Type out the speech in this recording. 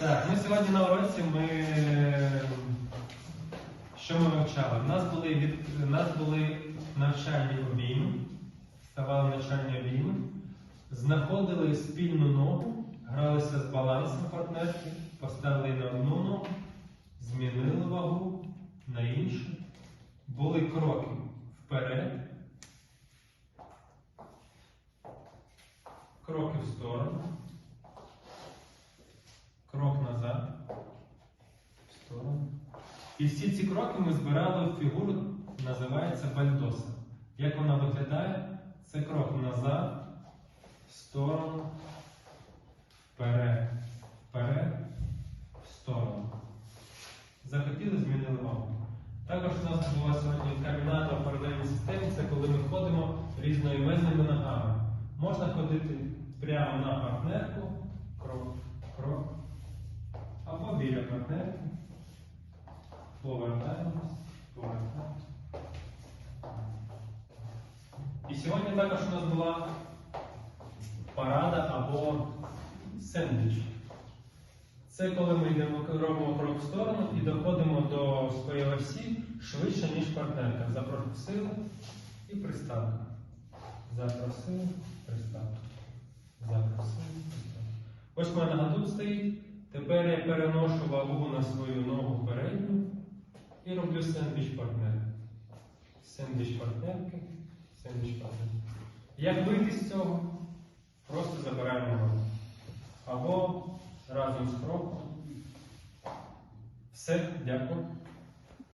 Так, ми сьогодні на уроці ми. Що ми вивчали? У нас були, від... у нас були навчальні обійми, ставали навчальні обійми, знаходили спільну ногу, гралися з балансом партнерки, поставили на одну ногу, змінили вагу на іншу, були кроки вперед, кроки в сторону, крок назад, в сторону. І всі ці кроки ми збирали в фігуру, називається бальдоса. Як вона виглядає? Це крок назад, в сторону, вперед, вперед, в сторону. Захотіли, змінили вагу. Також у нас була сьогодні каміната в паралельній системі, це коли ми ходимо різноіменними ногами. Можна ходити прямо на партнерку, крок, крок, або біля партнерки. Повертаємось, повертаємось. І сьогодні також у нас була парада або сендвіч. Це коли ми йдемо, робимо крок в сторону і доходимо до своєї осі швидше, ніж партнерка. Запросили і приставили. Запросили, приставили. Запросили, приставили. Ось моя нога тут стоїть. Тепер я переношу вагу на свою і роблю сендвіч партнерки. Сендвіч партнерки, сендвіч партнерки. Як вийти з цього? Просто забираємо руку. Або разом з кроком. Все, дякую.